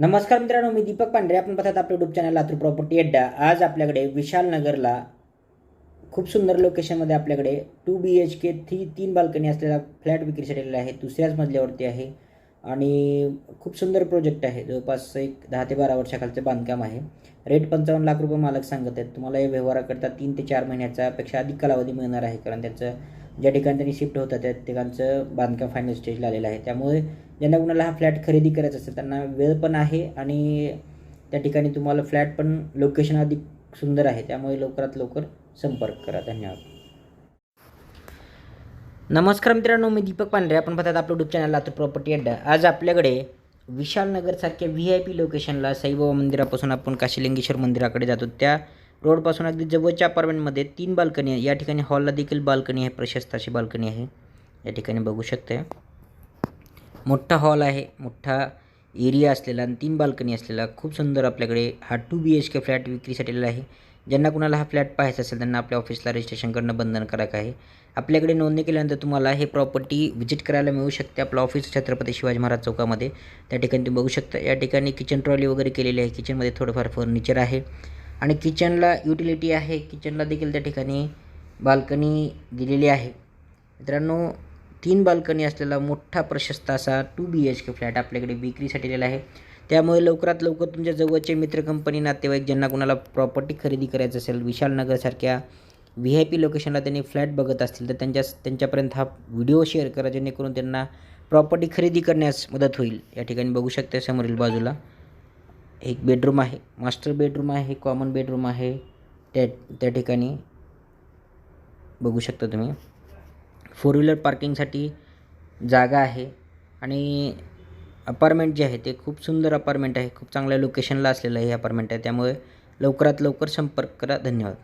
नमस्कार मित्रांनो मी दीपक पांढरे. आपण पाहतात आपल्या युट्यूब चॅनल लातूर प्रॉपर्टी अड्डा आज आपल्याकडे विशाल नगरला खूप सुंदर लोकेशनमध्ये आपल्याकडे two B H K three तीन बाल्कनी असलेला फ्लॅट विक्रीसाठी आलेला आहे. दुसऱ्याच मजल्यावरती आहे. आणि खूप सुंदर प्रोजेक्ट आहे. जवळपास एक दहा ते बारा वर्षाखालचं बांधकाम आहे. रेट पंचावन्न लाख रुपये मालक सांगत आहेत. तुम्हाला या व्यवहाराकरता तीन ते चार महिन्याचा पेक्षा अधिक कालावधी मिळणार आहे. कारण त्याचं ज्या ठिकाणी त्यांनी शिफ्ट होतात त्या ठिकाणचं बांधकाम फायनल स्टेजला आलेलं आहे. त्यामुळे ज्यांना कुणाला हा फ्लॅट खरेदी करायचा असेल त्यांना वेळ पण आहे आणि त्या ठिकाणी तुम्हाला फ्लॅट पण लोकेशन अधिक सुंदर आहे. त्यामुळे लवकरात लवकर संपर्क करा. धन्यवाद. नमस्कार मित्रांनो मी दीपक पांढरे. आपण पाहतात आपलं यूट्यूब चॅनल लातूर प्रॉपर्टी अड्डा. आज आपल्याकडे विशालनगरसारख्या व्ही आय पी लोकेशनला साईबाबा मंदिरापासून आपण काशीलिंगेश्वर मंदिराकडे जातो. त्या रोडपासून अगदी जवळच्या अपार्टमेंटमध्ये तीन बाल्कनी आहे. या ठिकाणी हॉलला देखील बाल्कनी आहे. प्रशस्त अशी बाल्कनी आहे. या ठिकाणी बघू शकते मोठा हॉल आहे. मोठा एरिया असलेला आणि तीन बाल्कनी असलेला. खूप सुंदर आपल्याकडे हा two B H K flat विक्रीसाठी आहे. ज्यांना कुणाला हा फ्लॅट पाहायचा असेल त्यांना आपल्या ऑफिसला रजिस्ट्रेशन करणं बंधनकारक आहे. आपल्याकडे नोंदणी केल्यानंतर तुम्हाला हे प्रॉपर्टी व्हिजिट करायला मिळू शकते. आपलं ऑफिस छत्रपती शिवाजी महाराज चौकामध्ये. त्या ठिकाणी तुम्ही बघू शकता. या ठिकाणी किचन ट्रॉली वगैरे केलेली आहे. किचनमध्ये थोडंफार फर्निचर आहे. आणि किचनला युटिलिटी आहे. किचनला देखील त्या ठिकाणी बाल्कनी दिलेली आहे. मित्रांनो तीन बाल्कनी असलेला मोठा प्रशस्त असा two B H K flat आपल्याकडे विक्रीसाठी दिलेला आहे. त्यामुळे लवकरात लवकर तुमच्या जवळचे मित्र कंपनी नातेवाईक ज्यांना कुणाला प्रॉपर्टी खरेदी करायचं असेल विशालनगरसारख्या व्ही आय पी लोकेशनला त्यांनी फ्लॅट बघत असतील तर त्यांच्या त्यांच्यापर्यंत हा व्हिडिओ शेअर करा जेणेकरून त्यांना प्रॉपर्टी खरेदी करण्यास मदत होईल. या ठिकाणी बघू शकता समोरील बाजूला. एक बेडरूम आहे. मास्टर बेडरूम आहे कॉमन बेडरूम आहे. त्या त्या ठिकाणी बघू शकता तुम्ही. फोर व्हीलर पार्किंगसाठी जागा आहे. आणि अपार्टमेंट जे आहे ते खूप सुंदर अपार्टमेंट आहे. खूप चांगल्या लोकेशनला असलेलं हे अपार्टमेंट आहे. त्यामुळे लवकरात लवकर संपर्क करा. धन्यवाद.